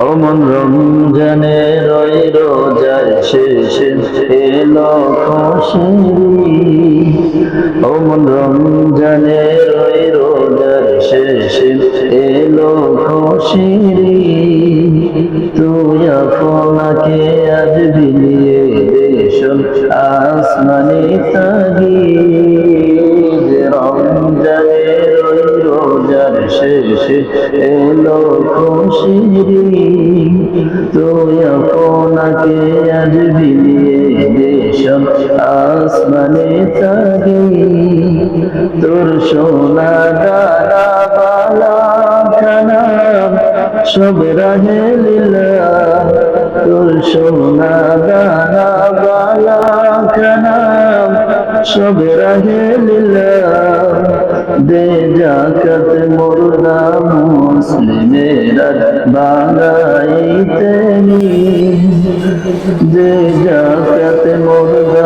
অমন রমজানের ওই রোজার শেষে এলো খুশি অমন রমজানের ওই রোজার শেষে এলো খুশি তুই আপনাকে আজ বিলিয়ে দেশন আসমানি তাগি ওই রোজার শেষে এলো খুশিরি তুই আপনাকে আজ বিলিয়ে দেশন আসমানে তাগি তোর সোনা দানা বালা খানা, সব রাহে লীলা। তোর সোনা দানা বালা খানা, সব রাহে লীলা। দে জাকাত মোরনা মুসলিমেরা বাঙাইতে দে জাকাত মোরনা